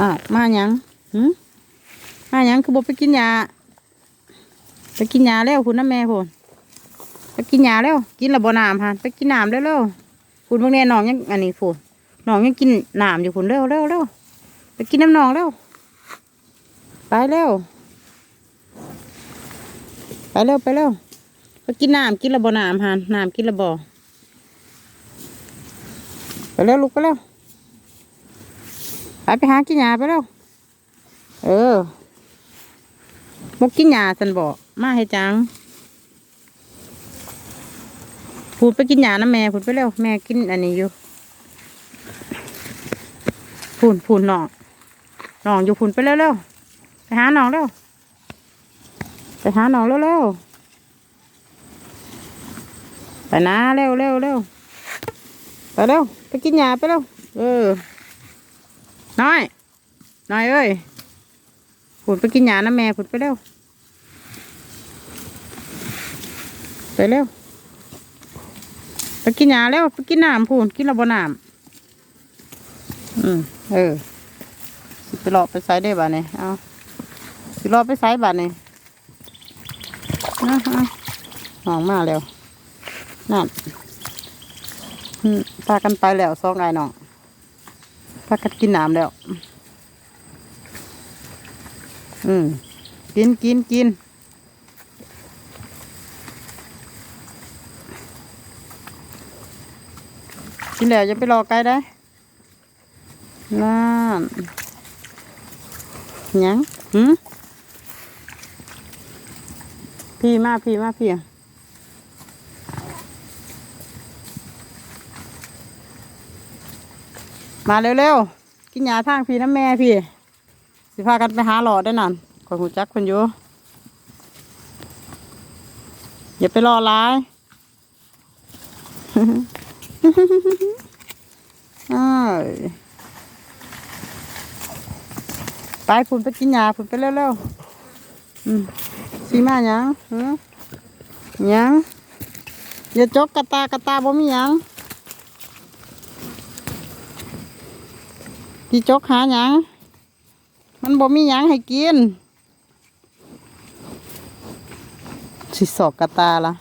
อ้าวมาหยังหืมมาหยังคือบอกไปกินยาไปกินยาแล้วคุณน้าแม่พูนไปกินยาแล้ว กินและบ่น้ำฮะไปกินน้ำเร็วเร็วคุณพวกนี้น้องยังอันนี้พูนน้องยังกินน้ำอยู่พูนเร็วเร็วเร็วไปกินน้ำน้องเร็วไปเร็วไปเร็วไปเร็วไปกินน้ำกินและบ่น้ำฮะน้ำกินและบ่ไปเร็วลูกไปเร็ว ไปไปหากินยาไปแล้วเออมกกินยาสันบอกมาให้จังพูดไปกินยานะแม่พูดไปแล้วแม่กินอันนี้อยู่พูนพูนน้องน้องอยู่พูนไปเร็วเร็วไปหาน้องเร็วไปหาน้องเร็วเร็วไปนะเร็วเร็วเร็วไปเร็วไปกินยาไปเร็วเออ น้อย น้อยเอ้ยผุดไปกินหยานะแม่ผุดไปเร็ว ไปเร็ว ไปกินหยาแล้วไปกินน้ำพูนกินระบน้ำอืมเออสิไปรอไปไซได้บ้านี่ยเอาสิรอไปไซบ้านี่นะฮะหองมาแล้วนั่นอืมพากันไปแล้วสองไอ้น้อง พากันกินน้ำแล้ว อืมกินกินกินกินแล้วจะไปรอไกลได้นั่นยังหืมพี่มาพี่มาพี่อะ มาเร็วๆ กินยาทางพี่น้ำแม่พี่ สิพากันไปหาหลอดได้นั่นคอยหูจักคนอยู่ อย่าไปรอร้ายไปพุ่นไปกินยาพุ่นไปเร็วๆสีมาหยังหือหยังอย่าจกกระตากระตาบ่มีหยัง พี่จกหาหยัง มันบ่มีหยังให้กิน สิสอกกระตาละ